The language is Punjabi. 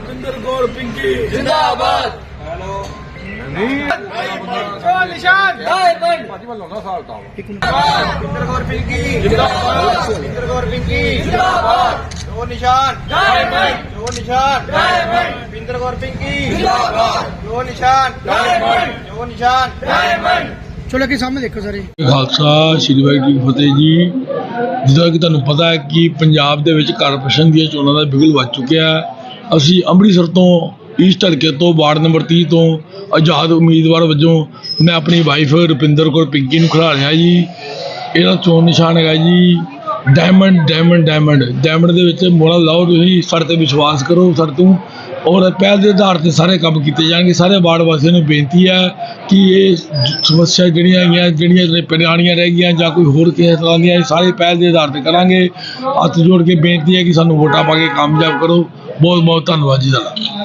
ਰੁਪਿੰਦਰ ਕੌਰ ਪਿੰਕੀ। ਜਿੰਦਾਬਾਦ। ਨਿਸ਼ਾਨ। ਪਿੰਕੀ। ਪਿੰਕੀ। ਨਿਸ਼ਾਨ। ਨਿਸ਼ਾਨ। ਪਿੰਕੀ। ਨਿਸ਼ਾਨ। ਨਿਸ਼ਾਨ। ਡਾਇਮੰਡ ਚਲੋ ਕਿ ਸਾਹਮਣੇ ਦੇਖੋ ਸਾਰੇ। ਖਾਲਸਾ ਸ਼੍ਰੀ ਵਾਹਿਗੁਰੂ ਜੀ ਫਤਿਹ ਜੀ। ਜਿੱਦਾਂ ਕਿ ਤੁਹਾਨੂੰ ਪਤਾ ਹੈ ਕਿ ਪੰਜਾਬ ਦੇ ਵਿੱਚ ਕਾਰਪੋਰੇਸ਼ਨ ਦੀਆਂ ਚੋਣਾਂ ਦਾ ਬਿਗਲ ਵੱਜ ਚੁੱਕਿਆ ਹੈ। ਅਸੀਂ ਅੰਮ੍ਰਿਤਸਰ ਤੋਂ ਈਸਟ ਹਲਕੇ ਤੋਂ ਵਾਰਡ ਨੰਬਰ 30 ਤੋਂ ਆਜ਼ਾਦ ਉਮੀਦਵਾਰ ਵਜੋਂ ਮੈਂ ਆਪਣੀ ਵਾਈਫ ਰੁਪਿੰਦਰ ਕੌਰ ਪਿੰਕੀ ਨੂੰ ਖਿਲਾ ਰਿਹਾ ਜੀ। ਇਹਦਾ ਚੋਣ ਨਿਸ਼ਾਨ ਹੈਗਾ ਜੀ ਡਾਇਮੰਡ ਡਾਇਮੰਡ ਡਾਇਮੰਡ ਡਾਇਮੰਡ ਦੇ ਵਿੱਚ ਮੋੜਾ ਲਾਓ, ਤੁਸੀਂ ਸਾਡੇ ਤੇ ਵਿਸ਼ਵਾਸ ਕਰੋ, ਸਾਡੇ ਤੋਂ। ਔਰ ਪਹਿਲ ਦੇ ਆਧਾਰ ਤੇ ਸਾਰੇ ਕੰਮ ਕੀਤੇ ਜਾਣਗੇ। ਸਾਰੇ ਵਾਰਡ ਵਾਸੀਆਂ ਨੂੰ ਬੇਨਤੀ ਹੈ ਕਿ ਇਹ ਸਮੱਸਿਆ ਜਿਹੜੀਆਂ ਹੈਗੀਆਂ ਜਿਹੜੀਆਂ ਪੁਰਾਣੀਆਂ ਰਹਿ ਗਈਆਂ ਜਾਂ ਕੋਈ ਹੋਰ ਕਿਸੇ ਤਰ੍ਹਾਂ ਦੀਆਂ, ਇਹ ਸਾਰੇ ਪਹਿਲ ਦੇ ਆਧਾਰ ਤੇ ਕਰਾਂਗੇ। ਹੱਥ ਜੋੜ ਕੇ ਬੇਨਤੀ ਹੈ ਕਿ ਸਾਨੂੰ ਵੋਟਾਂ ਪਾ ਕੇ ਕਾਮਯਾਬ ਕਰੋ। ਬਹੁਤ ਬਹੁਤ ਧੰਨਵਾਦ ਜੀ ਤੁਹਾਡਾ।